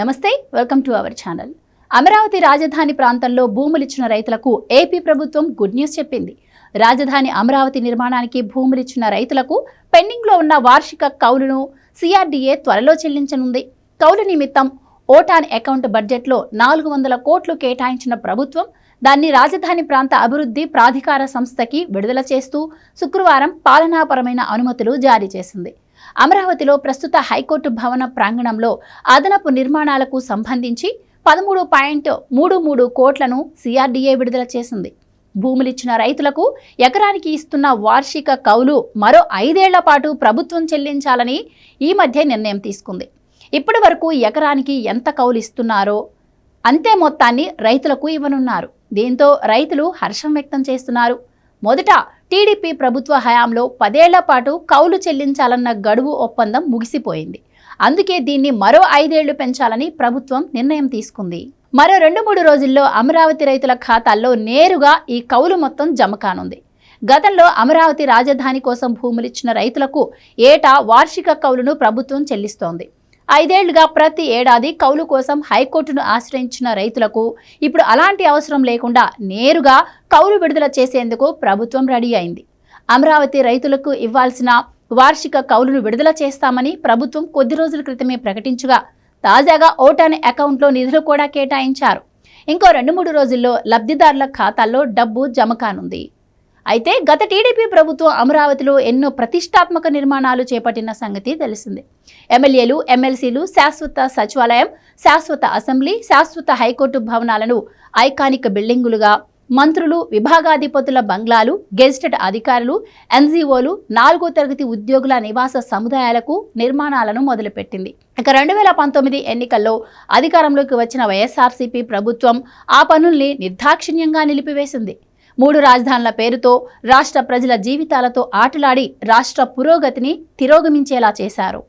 నమస్తే welcome to our channel. Amaravati రాజధాని ప్రాంతంలో భూములిచ్చిన రైతులకు ఏపీ ప్రభుత్వం గుడ్ న్యూస్ చెప్పింది. రాజధాని అమరావతి నిర్మాణానికి భూములిచ్చిన రైతులకు పెండింగ్లో ఉన్న వార్షిక కౌలును సిఆర్డీఏ త్వరలో చెల్లించనుంది. కౌలు నిమిత్తం ఓటాన్ అకౌంట్ బడ్జెట్లో నాలుగు వందల కోట్లు కేటాయించిన ప్రభుత్వం దాన్ని రాజధాని ప్రాంత అభివృద్ధి ప్రాధికార సంస్థకి విడుదల చేస్తూ శుక్రవారం పాలనాపరమైన అనుమతులు జారీ చేసింది. అమరావతిలో ప్రస్తుత హైకోర్టు భవన ప్రాంగణంలో అదనపు నిర్మాణాలకు సంబంధించి పదమూడు పాయింట్ మూడు మూడు కోట్లను సిఆర్డీఏ విడుదల చేసింది. భూములిచ్చిన రైతులకు ఎకరానికి ఇస్తున్న వార్షిక కౌలు మరో ఐదేళ్ళ పాటు ప్రభుత్వం చెల్లించాలని ఈ మధ్య నిర్ణయం తీసుకుంది. ఇప్పటి వరకు ఎకరానికి ఎంత కౌలు ఇస్తున్నారో అంతే మొత్తాన్ని రైతులకు ఇవ్వనున్నారు. దీంతో రైతులు హర్షం వ్యక్తం చేస్తున్నారు. మొదట టీడీపీ ప్రభుత్వ హయాంలో పదేళ్ళ పాటు కౌలు చెల్లించాలన్న గడువు ఒప్పందం ముగిసిపోయింది. అందుకే దీన్ని మరో ఐదేళ్ళు పెంచాలని ప్రభుత్వం నిర్ణయం తీసుకుంది. మరో రెండు మూడు రోజుల్లో అమరావతి రైతుల ఖాతాల్లో నేరుగా ఈ కౌలు మొత్తం జమ కానుంది. గతంలో అమరావతి రాజధాని కోసం భూములిచ్చిన రైతులకు ఏటా వార్షిక కౌలును ప్రభుత్వం చెల్లిస్తోంది. ఐదేళ్ళుగా ప్రతి ఏడాది కౌలు కోసం హైకోర్టును ఆశ్రయించిన రైతులకు ఇప్పుడు అలాంటి అవసరం లేకుండా నేరుగా కౌలు విడుదల చేసేందుకు ప్రభుత్వం రెడీ అయింది. అమరావతి రైతులకు ఇవ్వాల్సిన వార్షిక కౌలును విడుదల చేస్తామని ప్రభుత్వం కొద్ది రోజుల క్రితమే ప్రకటించగా తాజాగా ఓటాని అకౌంట్లో నిధులు కూడా కేటాయించారు. ఇంకో రెండు మూడు రోజుల్లో లబ్ధిదారుల ఖాతాల్లో డబ్బు జమ కానుంది. అయితే గత టీడీపీ ప్రభుత్వం అమరావతిలో ఎన్నో ప్రతిష్టాత్మక నిర్మాణాలు చేపట్టిన సంగతి తెలిసిందే. ఎమ్మెల్యేలు ఎమ్మెల్సీలు శాశ్వత సచివాలయం శాశ్వత అసెంబ్లీ శాశ్వత హైకోర్టు భవనాలను ఐకానిక్ బిల్డింగులుగా మంత్రులు విభాగాధిపతుల బంగ్లాలు గెజిటెడ్ అధికారులు ఎన్జీఓలు నాలుగో తరగతి ఉద్యోగుల నివాస సముదాయాలకు నిర్మాణాలను మొదలుపెట్టింది. ఇక రెండు వేల పంతొమ్మిది ఎన్నికల్లో అధికారంలోకి వచ్చిన వైఎస్ఆర్సీపీ ప్రభుత్వం ఆ పనుల్ని నిర్దాక్షిణ్యంగా నిలిపివేసింది. మూడు రాజధానుల పేరుతో రాష్ట్ర ప్రజల జీవితాలతో ఆటలాడి రాష్ట్ర పురోగతిని తిరోగమించేలా చేశారు.